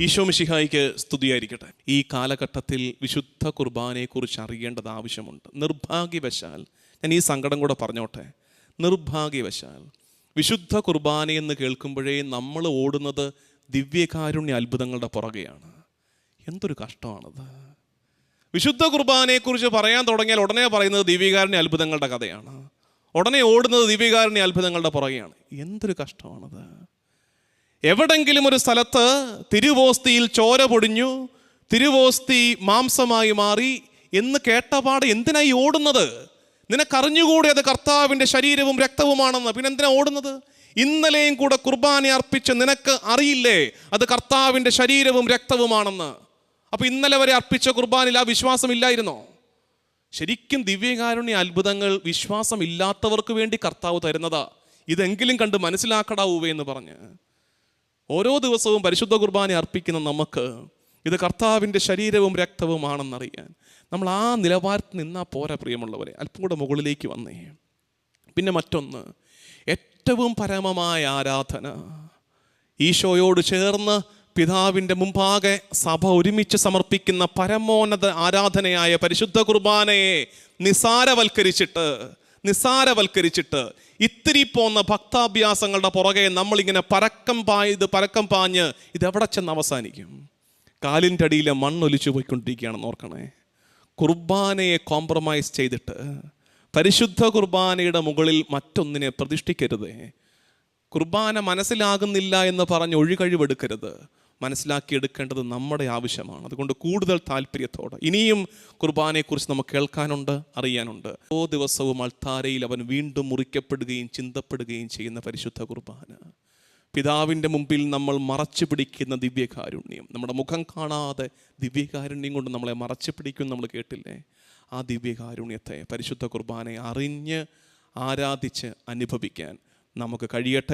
ഈശോ മിശിഹായിക്ക് സ്തുതിയായിരിക്കട്ടെ. ഈ കാലഘട്ടത്തിൽ വിശുദ്ധ കുർബാനയെക്കുറിച്ച് അറിയേണ്ടത് ആവശ്യമുണ്ട്. നിർഭാഗ്യവശാൽ ഞാൻ ഈ സങ്കടം കൂടെ പറഞ്ഞോട്ടെ. നിർഭാഗ്യവശാൽ വിശുദ്ധ കുർബാന എന്ന് കേൾക്കുമ്പോഴേ നമ്മൾ ഓടുന്നത് ദിവ്യകാരുണ്യ അത്ഭുതങ്ങളുടെ പുറകെയാണ്. എന്തൊരു കഷ്ടമാണത്. വിശുദ്ധ കുർബാനയെക്കുറിച്ച് പറയാൻ തുടങ്ങിയാൽ ഉടനെ പറയുന്നത് ദിവ്യകാരുണ്യ അത്ഭുതങ്ങളുടെ കഥയാണ്. ഉടനെ ഓടുന്നത് ദിവ്യകാരുണ്യ അത്ഭുതങ്ങളുടെ പുറകെയാണ്. എന്തൊരു കഷ്ടമാണത്. എവിടെങ്കിലും ഒരു സ്ഥലത്ത് തിരുവോസ്തിയിൽ ചോര പൊടിഞ്ഞു തിരുവോസ്തി മാംസമായി മാറി എന്ന് കേട്ടപാട് എന്തിനായി ഓടുന്നത്? നിനക്കറിഞ്ഞുകൂടി അത് കർത്താവിന്റെ ശരീരവും രക്തവുമാണെന്ന്. പിന്നെ എന്തിനാ ഓടുന്നത്? ഇന്നലെയും കൂടെ കുർബാന അർപ്പിച്ച് നിനക്ക് അറിയില്ലേ? അത് കർത്താവിന്റെ ശരീരവും രക്തവുമാണെന്ന്. അപ്പോൾ ഇന്നലെ വരെ അർപ്പിച്ച കുർബാനിൽ ആ വിശ്വാസം ഇല്ലായിരുന്നോ? ശരിക്കും ദിവ്യകാരുണ്യ അത്ഭുതങ്ങൾ വിശ്വാസമില്ലാത്തവർക്ക് വേണ്ടി കർത്താവ് തരുന്നതാ. ഇതെങ്കിലും കണ്ട് മനസ്സിലാക്കടാവൂവേ എന്ന് പറഞ്ഞ്. ഓരോ ദിവസവും പരിശുദ്ധ കുർബാന അർപ്പിക്കുന്ന നമുക്ക് ഇത് കർത്താവിന്റെ ശരീരവും രക്തവുമാണെന്നറിയാൻ. നമ്മൾ ആ നിലവാരത്തിൽ നിന്നാ പോരാ പ്രിയമുള്ളവരെ. അല്പം കൂടെ മുകളിലേക്ക് വന്നേ. പിന്നെ മറ്റൊന്ന് ഏറ്റവും പരമമായ ആരാധന. ഈശോയോട് ചേർന്ന് പിതാവിന്റെ മുമ്പാകെ സഭ ഒരുമിച്ച് സമർപ്പിക്കുന്ന പരമോന്നത ആരാധനയായ പരിശുദ്ധ കുർബാനയെ നിസാരവൽക്കരിച്ചിട്ട് നിസാരവൽക്കരിച്ചിട്ട് ഇത്തിരി പോന്ന ഭക്താഭ്യാസങ്ങളുടെ പുറകെ നമ്മളിങ്ങനെ പരക്കം പായത് പരക്കം പാഞ്ഞ് ഇതെവിടെ ചെന്ന് അവസാനിക്കും? കാലിന്റെ അടിയിലെ മണ്ണൊലിച്ചു പോയിക്കൊണ്ടിരിക്കുകയാണെന്ന് ഓർക്കണേ. കുർബാനയെ കോംപ്രമൈസ് ചെയ്തിട്ട് പരിശുദ്ധ കുർബാനയുടെ മുകളിൽ മറ്റൊന്നിനെ പ്രതിഷ്ഠിക്കരുത്. കുർബാന മനസ്സിലാകുന്നില്ല എന്ന് പറഞ്ഞ് ഒഴികഴിവെടുക്കരുത്. മനസ്സിലാക്കിയെടുക്കേണ്ടത് നമ്മുടെ ആവശ്യമാണ്. അതുകൊണ്ട് കൂടുതൽ താല്പര്യത്തോടെ ഇനിയും കുർബാനയെക്കുറിച്ച് നമുക്ക് കേൾക്കാനുണ്ട് അറിയാനുണ്ട്. ഓരോ ദിവസവും അൾത്താരയിൽ അവൻ വീണ്ടും മുറിക്കപ്പെടുകയും ചിന്തപ്പെടുകയും ചെയ്യുന്ന പരിശുദ്ധ കുർബാന. പിതാവിന്റെ മുമ്പിൽ നമ്മൾ മറച്ചു പിടിക്കുന്ന ദിവ്യകാരുണ്യം. നമ്മുടെ മുഖം കാണാതെ ദിവ്യകാരുണ്യം കൊണ്ട് നമ്മളെ മറച്ചു പിടിക്കും നമ്മൾ കേട്ടില്ലേ? ആ ദിവ്യകാരുണ്യത്തെ പരിശുദ്ധ കുർബാനയെ അറിഞ്ഞ് ആരാധിച്ച് അനുഭവിക്കാൻ നമുക്ക് കഴിയട്ടെ.